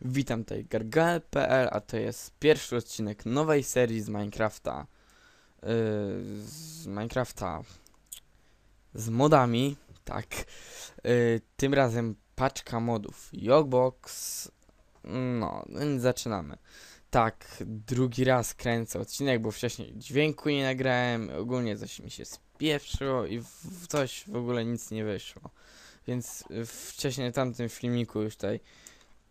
Witam tutaj gargal.pl, a to jest pierwszy odcinek nowej serii z Minecrafta. Yy, z Minecrafta z modami, tak. Yy, tym razem paczka modów. Jogbox. No, więc zaczynamy. Tak, drugi raz kręcę odcinek, bo wcześniej dźwięku nie nagrałem, ogólnie coś mi się spieprzyło i w coś w ogóle nic nie wyszło. Więc wcześniej tamtym filmiku już tutaj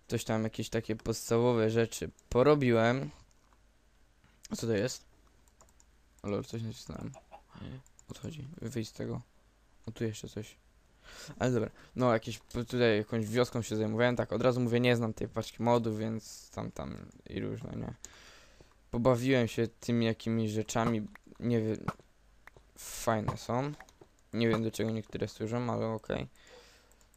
coś tam, jakieś takie podstawowe rzeczy porobiłem. Co to jest? Lol, coś nacisnąłem. O co chodzi? Wyjść z tego. O tu jeszcze coś. Ale dobra, no jakieś tutaj jakąś wioską się zajmowałem, tak od razu mówię, nie znam tej paczki modów, więc tam, tam i różne, nie. Pobawiłem się tymi jakimiś rzeczami, nie wiem, fajne są. Nie wiem do czego niektóre służą, ale okej.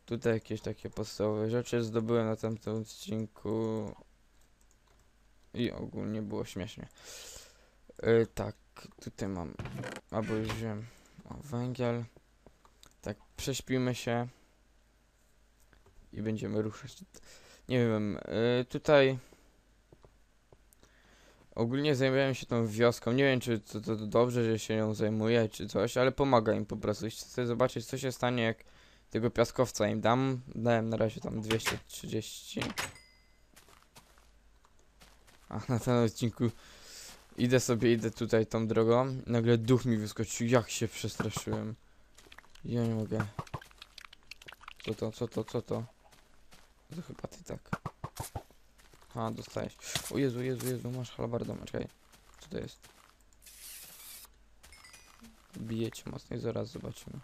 Tutaj jakieś takie podstawowe rzeczy zdobyłem na tamtym odcinku i ogólnie było śmiesznie. Yy, tak, tutaj mam, albo już wziąłem o, węgiel. Tak, prześpimy się i będziemy ruszać. Nie wiem, yy, tutaj ogólnie zajmowałem się tą wioską. Nie wiem, czy to, to, to dobrze, że się nią zajmuję, czy coś, ale pomaga im po prostu. Chcę zobaczyć, co się stanie, jak tego piaskowca im dam. Dałem na razie tam 230. A na tym odcinku idę sobie, idę tutaj tą drogą. Nagle duch mi wyskoczył. Jak się przestraszyłem. Ja nie mogę. Co to, co to, co to? To chyba ty tak. A, dostałeś. O Jezu, Jezu, Jezu, masz halabardę, czekaj. Co to jest? Bije cię mocniej, zaraz zobaczymy.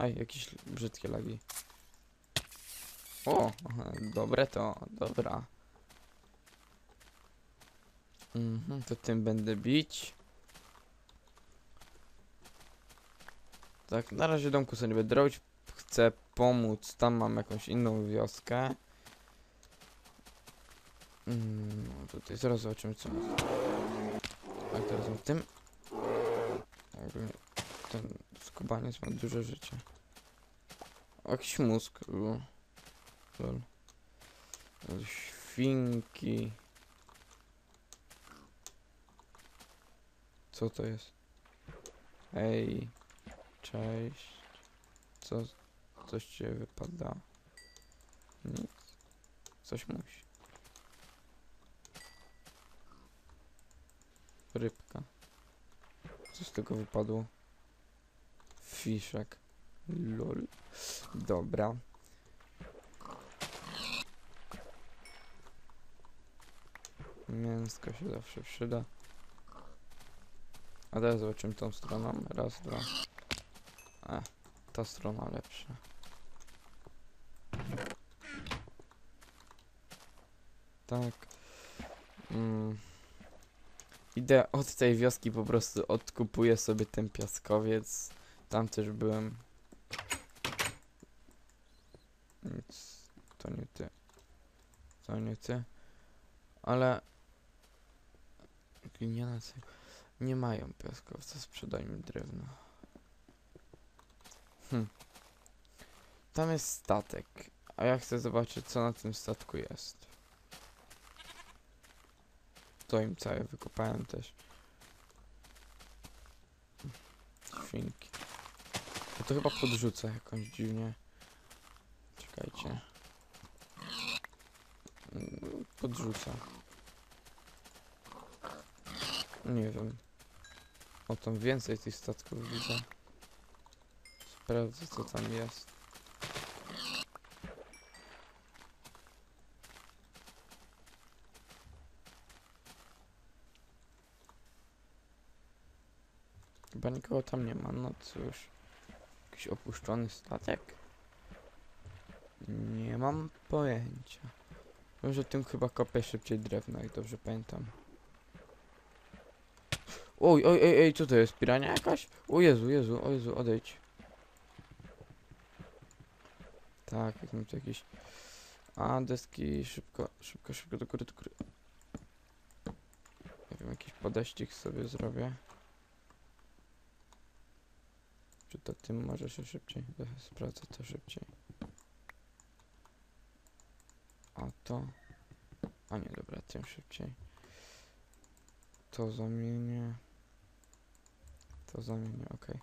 Aj, jakieś brzydkie lagi. O, dobre to, dobra. Mhm, to tym będę bić. Tak, na razie domku sobie nie będę robić. Chcę pomóc, tam mam jakąś inną wioskę. Mm, No tutaj zaraz zobaczymy co. A teraz mam w tym. Ten skubaniec ma duże życie. Jakiś mózg. u. Lol. Świnki. Co to jest? Ej. Cześć. Co? Coś cię wypada? Nic. Coś musi. Rybka. Co z tego wypadło? Fiszek. Lol. Dobra. Mięsko się zawsze przyda. A teraz zobaczymy tą stroną. Raz, dwa. E, ta strona lepsza. Tak. Mm. Idę od tej wioski po prostu odkupuję sobie ten piaskowiec. Tam też byłem. Nic. To nie ty. To nie ty. Ale... Gliniane cegły. Nie mają piaskowca, sprzedaj mi drewno. Hm. Tam jest statek, a ja chcę zobaczyć co na tym statku jest. To im całe wykopałem też. Świnki. To chyba podrzucę jakąś dziwnie. Czekajcie. Podrzucę. Nie wiem. O, tam więcej tych statków widzę. Sprawdzę co tam jest. Chyba nikogo tam nie ma, no cóż. Jakiś opuszczony statek? Nie mam pojęcia. Wiem, że tym chyba kopię szybciej drewno, jak dobrze pamiętam. Oj, oj, oj, oj, co to jest? Pirania jakaś? O Jezu, Jezu, o Jezu, odejdź. Tak, jak mi tu jakieś... A, deski, szybko, szybko, szybko, do góry, do góry. Nie wiem, jakiś podeścik sobie zrobię. Czy to tym może się szybciej? Sprawdzę to szybciej. A to... A nie, dobra, tym szybciej. To zamienię. To zamienię, okej.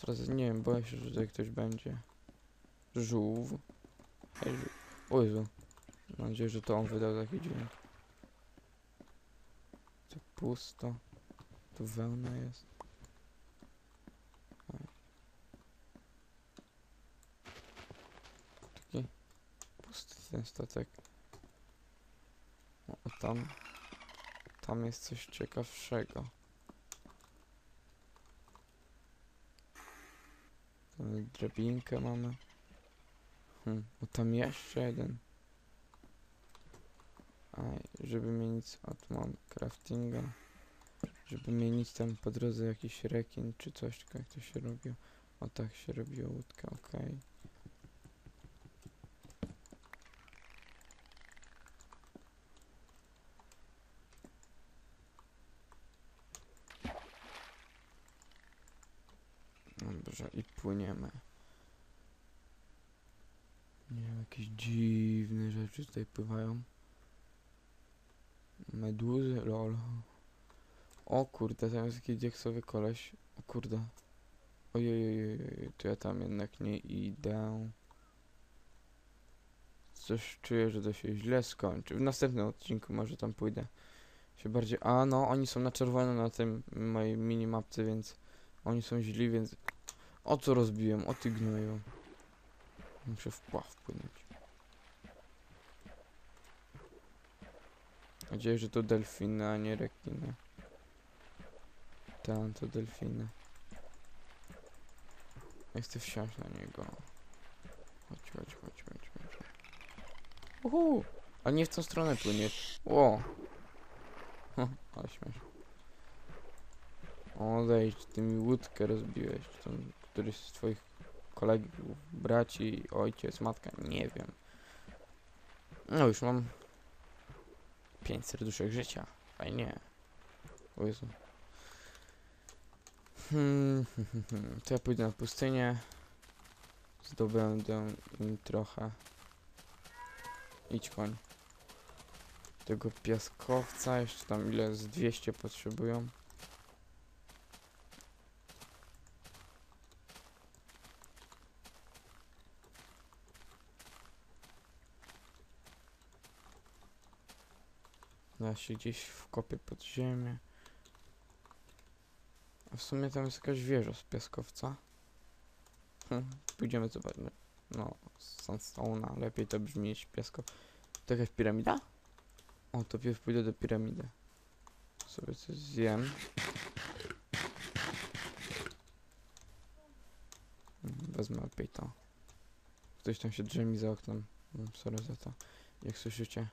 Teraz nie wiem, boję się, że tutaj ktoś będzie. Żółw. Hej, żółw. O Jezu. Mam nadzieję, że to on wydał taki dźwięk. To pusto. Tu wełna jest. Oj. Taki pusty ten statek. O, a tam. Tam jest coś ciekawszego. Tam drabinkę mamy. Hmm, o tam jeszcze jeden. A, żeby mieć, a tu mam craftinga. Żeby mieć tam po drodze jakiś rekin czy coś, jak to się robiło. O tak się robiło łódkę, okej. Dobrze, i płyniemy. Nie wiem, jakieś dziwne rzeczy tutaj pływają. Meduzy, lol. O kurde, tam jest jakiś dieksowy koleś. O kurde. Ojej, to ja tam jednak nie idę. Coś czuję, że to się źle skończy. W następnym odcinku może tam pójdę. Się bardziej... A no, oni są na czerwono na tym mojej minimapce, więc... Oni są źli, więc... O co rozbiłem? O ty gnoju. Muszę w pław płynąć. Mam nadzieję, że to delfiny, a nie rekiny. Tam to delfiny. Ja chcę wsiąść na niego. Chodź, chodź, chodź, chodź, chodź. Uhu! A nie w tą stronę płyniesz. Ło! Hm, ale śmiesz. Odejdź, ty mi łódkę rozbiłeś. To któryś z twoich kolegów, braci, ojciec, matka, nie wiem. No już mam 5 serduszek życia. Fajnie. O Jezu. Hmm, hmm, hmm, hmm. To ja pójdę na pustynię. Zdobędę im trochę. Idź koń. Tego piaskowca, jeszcze tam ile z 200 potrzebują. Się gdzieś wkopię pod ziemię. A w sumie tam jest jakaś wieża z piaskowca. Hm, pójdziemy zobaczyć. No, z sandstone'a. Lepiej to brzmi niż piaskow. To jakaś piramida? O, to pierw pójdę do piramidy. Sobie coś zjem. Mm, Wezmę lepiej to. Ktoś tam się drzemi za oknem. Mm, Sorry za to. Jak słyszycie.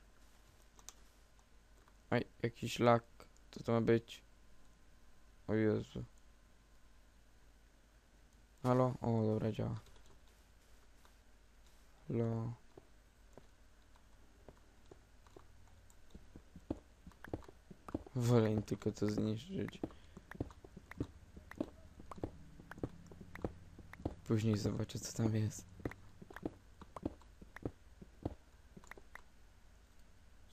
Aj, jakiś lak. Co to ma być? O Jezu. Halo? O, dobra, działa. Halo. Wolę tylko to zniszczyć. Później zobaczę, co tam jest.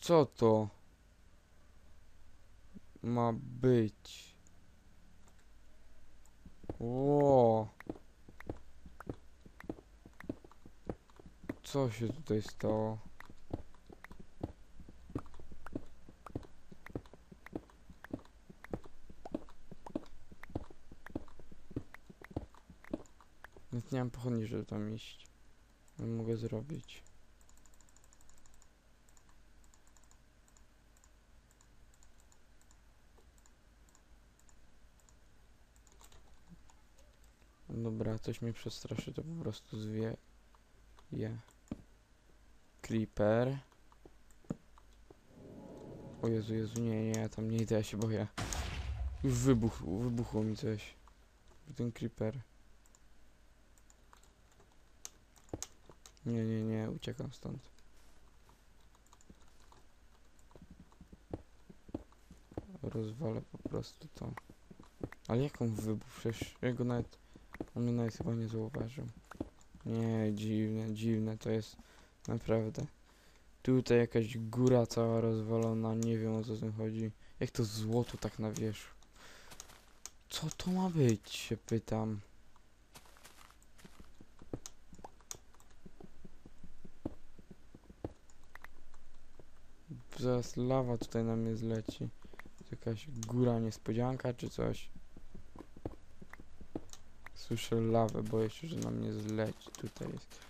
Co to? Ma być? Co się tutaj stało? Nie mam pochodni, żeby tam iść. Nie mogę zrobić. Dobra, coś mnie przestraszy, to po prostu zwie. Je. Creeper. O Jezu, Jezu, nie, nie, ja tam nie idę, ja się boję. Już wybuchł, wybuchło mi coś. Ten creeper. Nie, nie, nie, uciekam stąd. Rozwalę po prostu to. Ale jak on wybuchł? Przecież ja go nawet... On mnie nawet chyba nie zauważył. Nie, dziwne, dziwne to jest. Naprawdę. Tutaj jakaś góra cała rozwalona, nie wiem o co z tym chodzi. Jak to złoto tak na wierzchu? Co to ma być, się pytam. Zaraz lawa tutaj na mnie zleci. Jakaś góra niespodzianka czy coś. Słyszę lawę, boję się, że na mnie zleci. Tutaj jest.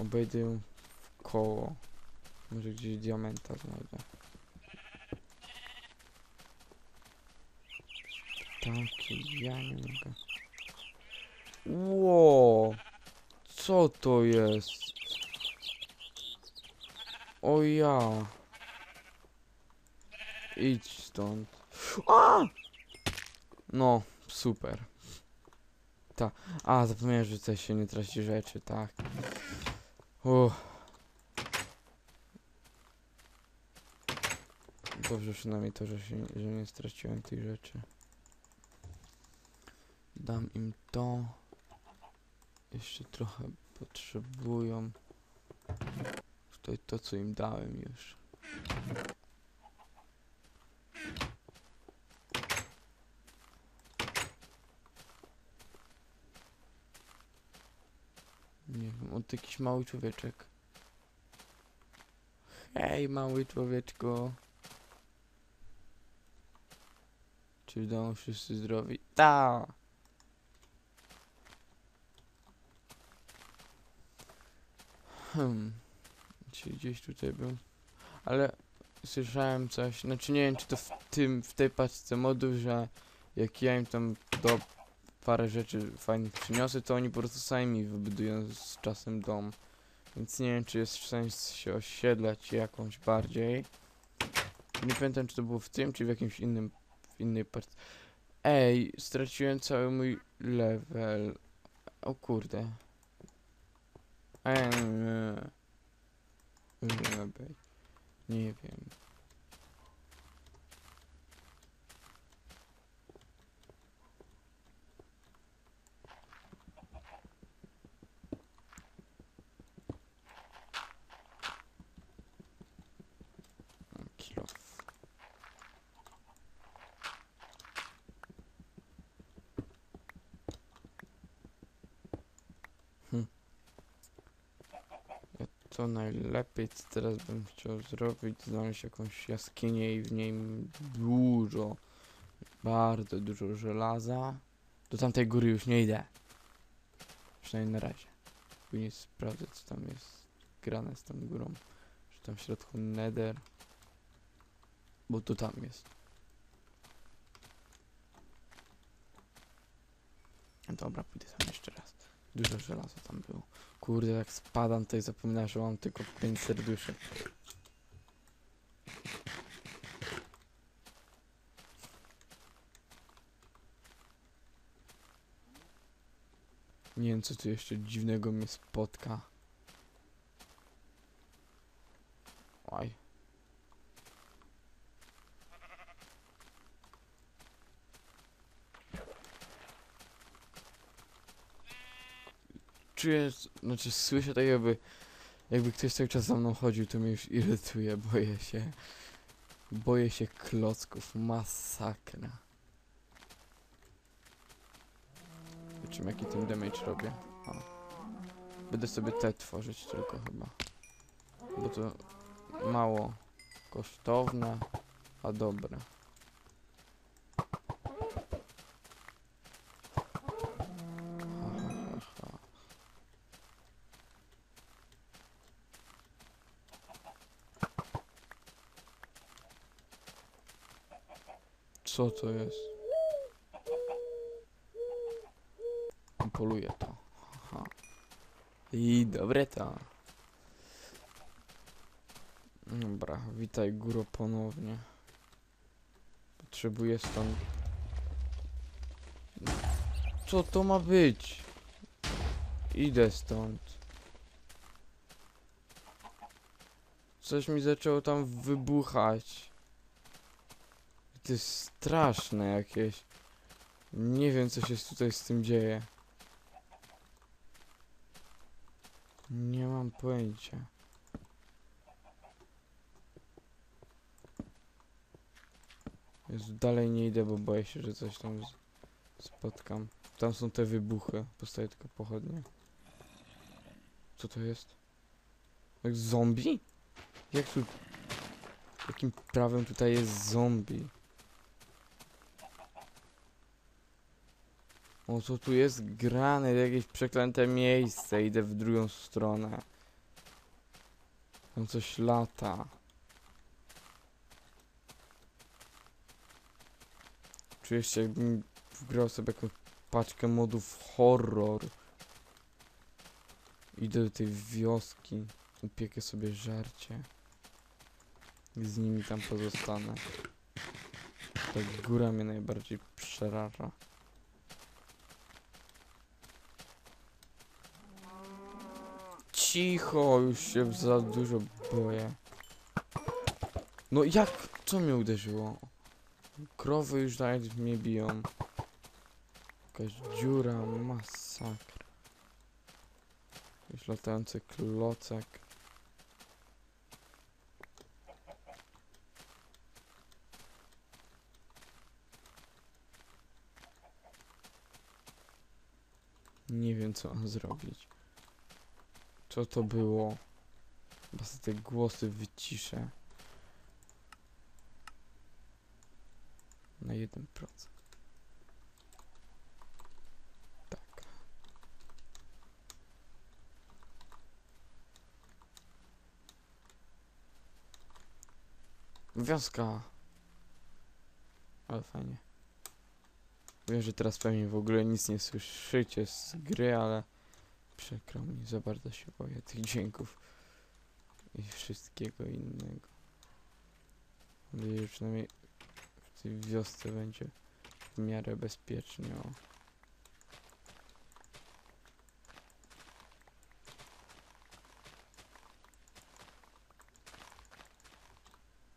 Obejdę ją w koło. Może gdzieś diamenta znajdę. Taki, ja nie mogę. Ło! Co to jest? O ja. Idź stąd. A! No, super. Ta. A, zapomniałem, że coś się nie traci rzeczy, tak. Uff. Dobrze przynajmniej to, że, się, że nie straciłem tych rzeczy. Dam im to. Jeszcze trochę potrzebują. Tutaj to, co im dałem już. Nie wiem, on to jakiś mały człowieczek. Hej, mały człowieczko. Czy w domu wszyscy zdrowi? Ta. Hmm. Czy gdzieś tutaj był? Ale słyszałem coś, znaczy nie wiem czy to w tym, w tej paczce modów, że jak ja im tam do parę rzeczy fajnych przyniosę, to oni po prostu sami wybudują z czasem dom. Więc nie wiem czy jest sens się osiedlać jakąś bardziej. Nie pamiętam czy to było w tym, czy w jakimś innym, w innej paczce. Ej, straciłem cały mój level. O kurde. Ej, nie. Nie wiem. To najlepiej co teraz bym chciał zrobić, znaleźć jakąś jaskinię i w niej dużo, bardzo dużo żelaza. Do tamtej góry już nie idę. Przynajmniej na razie. Później sprawdzę co tam jest grane z tą górą. Czy tam w środku nether. Bo to tam jest. Dobra, pójdę tam jeszcze raz. Dużo żelaza tam było. Kurde, jak spadam, to i zapominam, że mam tylko 5 serduszek. Nie wiem, co tu jeszcze dziwnego mnie spotka. Oj. Czuję, znaczy słyszę tak jakby, jakby ktoś cały czas za mną chodził, to mnie już irytuje, boję się. Boję się klocków, masakra. Zobaczymy jaki tym damage robię. O. Będę sobie te tworzyć tylko chyba. Bo to mało kosztowne, a dobre. Co to jest? Poluję to. Aha. I dobre to. Dobra, witaj góro ponownie. Potrzebuję stąd... Co to ma być? Idę stąd. Coś mi zaczęło tam wybuchać ty straszne jakieś. Nie wiem, co się tutaj z tym dzieje. Nie mam pojęcia. Jezu, dalej nie idę, bo boję się, że coś tam spotkam. Tam są te wybuchy. Postaję tylko pochodnie. Co to jest? Jak zombie? Jak tu... Jakim prawem tutaj jest zombie? O, co tu jest grane? Jakieś przeklęte miejsce. Idę w drugą stronę. Tam coś lata. Czuję się jakbym wgrał sobie jakąś paczkę modów horror. Idę do tej wioski. Upiekę sobie żarcie. I z nimi tam pozostanę. Ta góra mnie najbardziej przeraża. Cicho, już się za dużo boję. No jak? Co mnie uderzyło? Krowy już nawet mnie biją. Jakaś dziura, masakra. Jakiś latający klocek. Nie wiem co mam zrobić. Co to było? Chyba te głosy wyciszę. Na 1%. Tak. Wioska. Ale fajnie. Wiem, że teraz pewnie w ogóle nic nie słyszycie z gry, ale przykro mi, za bardzo się boję tych dźwięków i wszystkiego innego. Mam nadzieję, że przynajmniej w tej wiosce będzie w miarę bezpiecznie. O.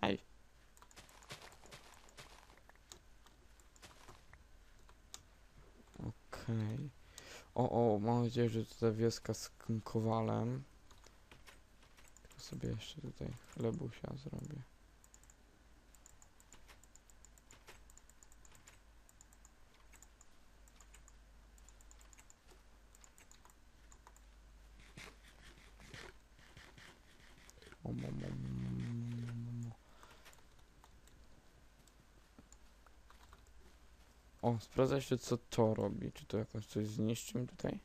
Ej. Okej. Nadzieję, że to ta wioska z kowalem. Tylko sobie jeszcze tutaj chlebusia zrobię. O, sprawdza się co to robi. Czy to jakoś coś zniszczy mi tutaj?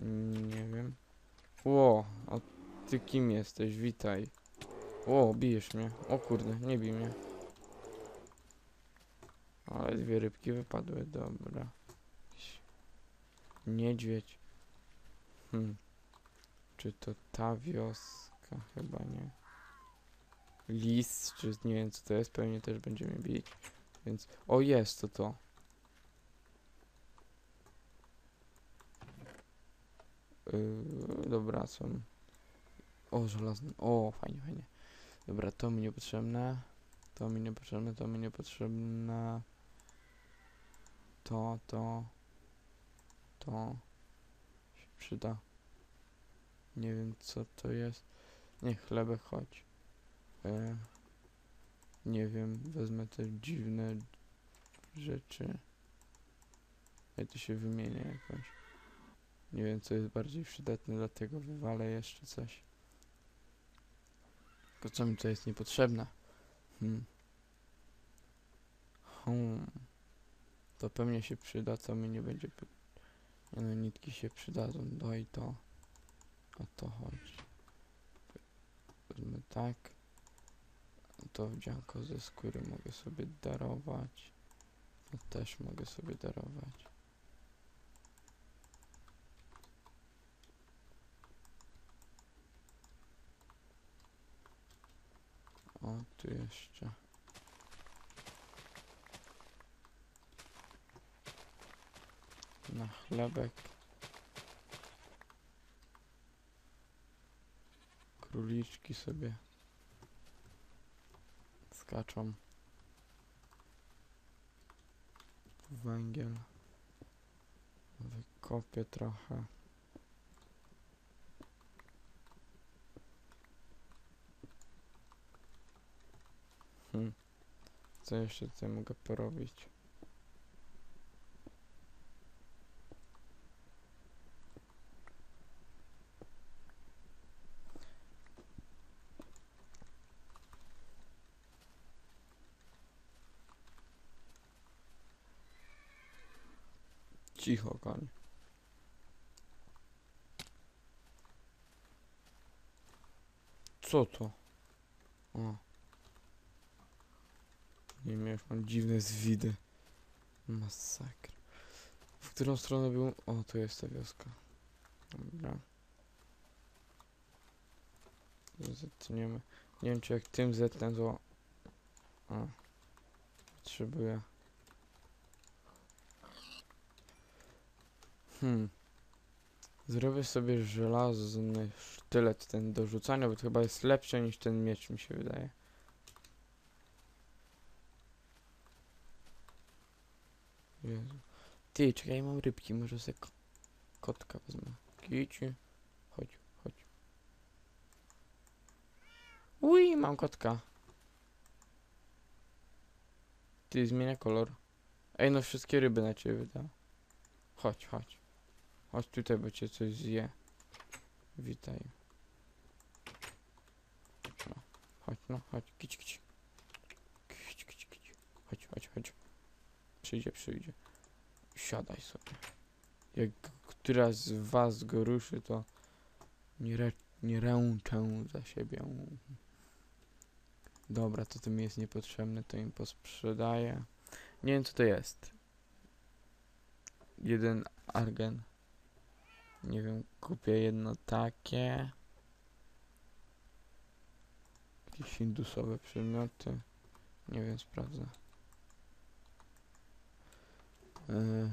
Mm, Nie wiem. Ło, a ty kim jesteś? Witaj. Ło, bijesz mnie. O kurde, nie bij mnie. Ale dwie rybki wypadły, dobra. Niedźwiedź. Hmm. Czy to ta wioska? Chyba nie. Lis, czy nie wiem co to jest, pewnie też będzie mnie bić. Więc, o jest to to. Yy, dobra, są. O, żelazny. O, fajnie, fajnie. Dobra, to mi niepotrzebne. To mi niepotrzebne, to mi niepotrzebne. To, to. To. Się przyda. Nie wiem, co to jest. Nie, chlebek, chodź. E, nie wiem, wezmę te dziwne rzeczy. Ja to się wymienię jakoś. Nie wiem, co jest bardziej przydatne, dlatego wywalę jeszcze coś. Tylko co mi to jest niepotrzebne? Hmm. Hmm. To pewnie się przyda, co mi nie będzie... Nie no, nitki się przydadzą, daj to. O to chodzi. Wezmę tak. To wdzianko ze skóry mogę sobie darować. To też mogę sobie darować. O, tu jeszcze. Na chlebek. Króliczki sobie skaczą. Węgiel. Wykopię trochę. Hmm. Co jeszcze tutaj mogę porobić? Cicho, koń. Co to? O. Nie wiem, już mam dziwne zwidy. Masakra. W którą stronę był? O, tu jest ta wioska. Dobra. Zetniemy. Nie wiem, czy jak tym zetnę, to... O. Potrzebuję. Hmm. Zrobię sobie żelazny sztylet ten do rzucania, bo to chyba jest lepsze niż ten miecz, mi się wydaje. Jezu. Ty, czekaj, mam rybki, może sobie ko- kotka wezmę. Kici. Chodź, chodź. Ui, mam kotka. Ty, zmienia kolor. Ej, no wszystkie ryby na ciebie wydał. Chodź, chodź. Chodź tutaj, bo cię coś zje. Witaj. No, chodź, no, chodź, kić, kić. Kić, kić, kić. Chodź, chodź, chodź. Przyjdzie, przyjdzie. Siadaj sobie. Jak któraś z was go ruszy, to nie, re, nie ręczę za siebie. Dobra, to to mi jest niepotrzebne, to im posprzedaję. Nie wiem co to jest. Jeden argen. Nie wiem, kupię jedno takie. Jakieś indusowe przedmioty. Nie wiem, sprawdzę. Yy.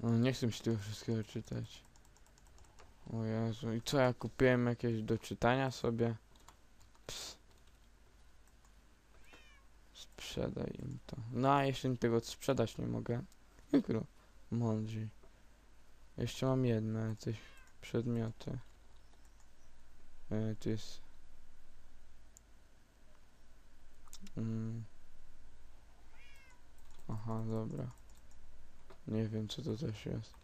No, nie chcę mi się tego wszystkiego czytać. O Jezu, i co ja kupiłem jakieś do czytania sobie? Ps. Sprzedaj im to. No a jeszcze mi tego sprzedać nie mogę. Mikro. Mądrzy. Jeszcze mam jedno, jakieś przedmioty. E, tu jest... Mm. Aha, dobra. Nie wiem co to też jest.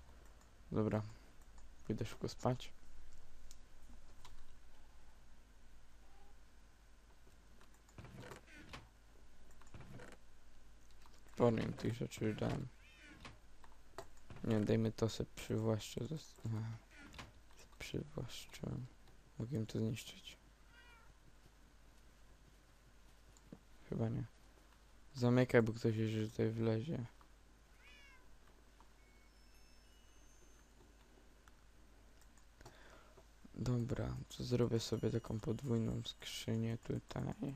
Dobra. Idę szybko spać. Im tych rzeczy już dałem. Nie, dajmy to se przywłaszczę. Przywłaszczyłem. Mogłem to zniszczyć. Chyba nie. Zamykaj, bo ktoś jeszcze tutaj wlezie. Dobra, to zrobię sobie taką podwójną skrzynię tutaj.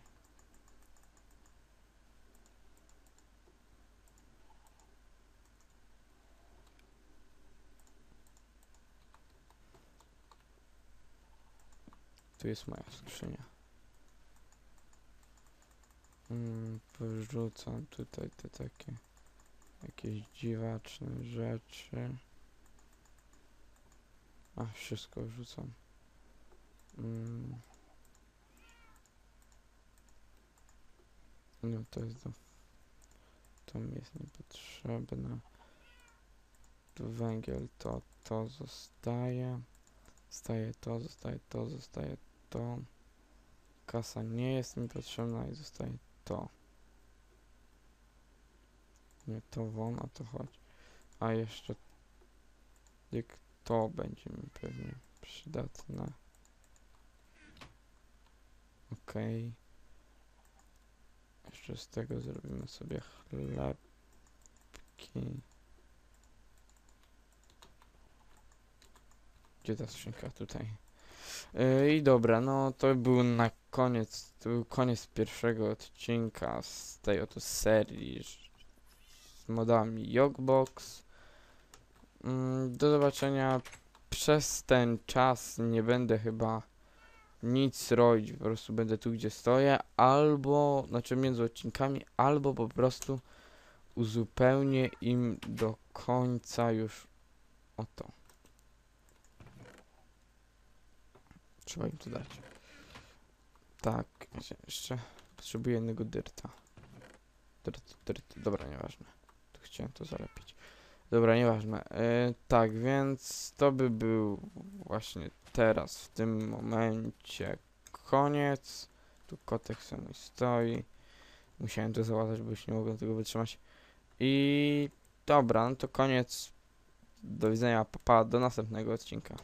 Tu jest moja skrzynia. Mm, porzucam tutaj te takie jakieś dziwaczne rzeczy. A, wszystko wrzucam. Mm. No to jest do... To mi jest niepotrzebne. Tu węgiel to, to zostaje. Zostaje to, zostaje to, zostaje to. Kasa nie jest mi potrzebna i zostaje to. Nie to won, a to chodź. A jeszcze to będzie mi pewnie przydatne. Okej. Jeszcze z tego zrobimy sobie chlebki. Gdzie ta skrzynka? Tutaj. Yy, I dobra, no to był na koniec, to był koniec pierwszego odcinka z tej oto serii z modami Yogbox. Mm, do zobaczenia. Przez ten czas nie będę chyba nic robić, po prostu będę tu gdzie stoję, albo, znaczy między odcinkami, albo po prostu uzupełnię im do końca już o to. Trzeba im to dać. Tak, jeszcze- potrzebuję jednego dyrta. Dyrt, dyrt, dobra, nieważne. Tu chciałem to zalepić. Dobra, nieważne. E, tak, więc to by był właśnie teraz, w tym momencie koniec. Tu kotek sobie stoi. Musiałem to załatać, bo już nie mogłem tego wytrzymać. I dobra, no to koniec. Do widzenia, papa, do następnego odcinka.